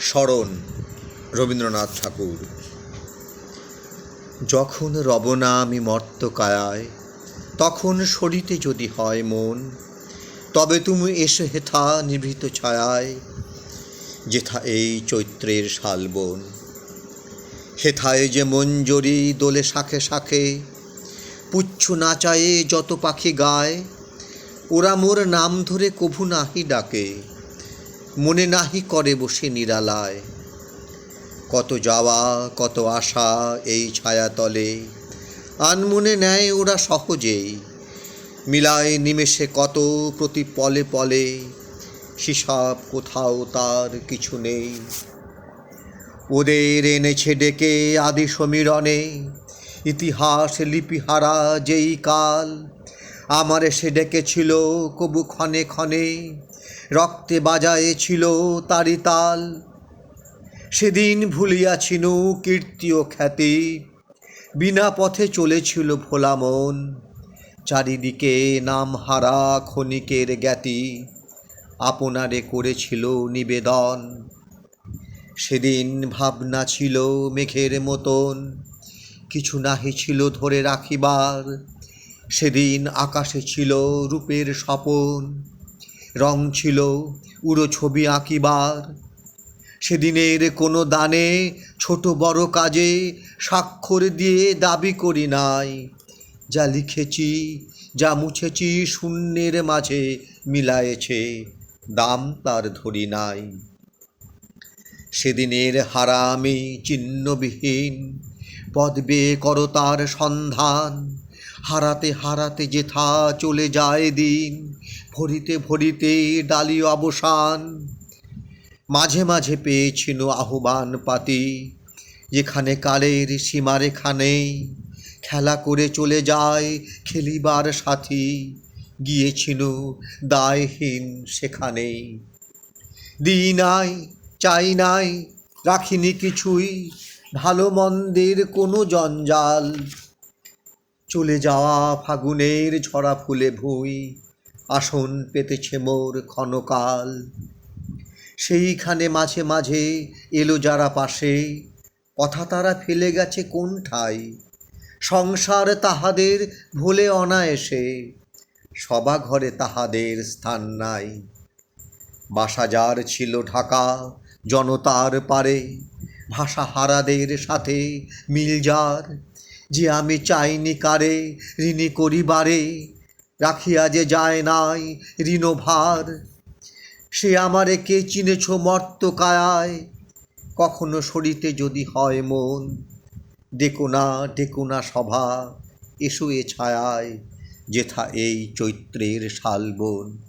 স্মরণ, রবীন্দ্রনাথ ঠাকুর। যখন রবনা আমি মর্ত মর্তকায়ায় তখন সরিতে যদি হয় মন, তবে তুমি এসে হেথা নিভৃত ছায়ায়, যেথা এই চৈত্রের শালবন। হেথায় যে মঞ্জরি দোলে শাখে শাখে, পুচ্ছ নাচায়ে যত পাখি গায়, ওরা মোর নাম ধরে কভু নাহি ডাকে। মনে নাহি করে বসে নিরালায়। কত যাওয়া, কত আশা এই ছায়াতলে। আনমনে নেয় ওরা সহজেই। মিলায় নিমেষে কত প্রতি পলে পলে। হিসাব কোথাও তার কিছু নেই। ওদের এনেছে ডেকে আদি সমীরণে। ইতিহাস লিপিহারা যেই কাল। আমার এসে ডেকেছিল কবু ক্ষণে ক্ষণে, রক্তে বাজায়ে ছিল তারি তাল। সেদিন ভুলিয়াছিনু কীর্তি ও খ্যাতি, বিনা পথে চলেছিল ভোলা মন। চারিদিকে নাম হারা ক্ষণিকের জ্ঞাতি, আপনারে করেছিল নিবেদন। সেদিন ভাবনা ছিল মেঘের মতন, কিছু নাহি ছিল ধরে রাখিবার। সেদিন আকাশে ছিল রূপের স্বপন, রং ছিল উড়ো ছবি আঁকিবার। সেদিনের কোনো দানে ছোট বড় কাজে স্বাক্ষর দিয়ে দাবি করি নাই। যা লিখেছি, যা মুছেছি শূন্যের মাঝে মিলায়েছে, দাম তার ধরি নাই। সেদিনের হারা আমি চিহ্নবিহীন, পদবে করো তার সন্ধান হারাতে হারাতে যেথা চলে যায় দিন, ভরিতে ভরিতে ডালি অবসান। মাঝে মাঝে পেয়েছিল আহ্বান পাতি, যেখানে কালের সীমারেখা নেই। খেলা করে চলে যায় খেলিবার সাথী, গিয়েছিল দায়হীন সেখানেই। দিই নাই, চাই নাই, রাখিনি কিছুই, ভালো মন্দের কোনো জঞ্জাল। চলে যাওয়া ফাগুনের ঝরা ফুলে ভুঁই, আসন পেতেছে মোর ক্ষণকাল। সেইখানে মাঝে মাঝে এলো যারা পাশে, কথা তারা ফেলে গেছে কোন ঠাই সংসার তাহাদের ভুলে অনায়াসে, সবা ঘরে তাহাদের স্থান নাই। বাসা যার ছিল ঢাকা, জনতার পারে, ভাষা হারাদের সাথে মিল যার যে আমি চাইনি কারে, ঋণী করিবারে, রাখিয়া যে যায় নাই ঋণভার। সে আমারে কে চিনেছ মর্ত কায়ায়? কখনো সরিতে যদি হয় মন, ডেকো না ডেকো না সভা, এসো এ ছায়ায়, যেথা এই চৈত্রের শালবন।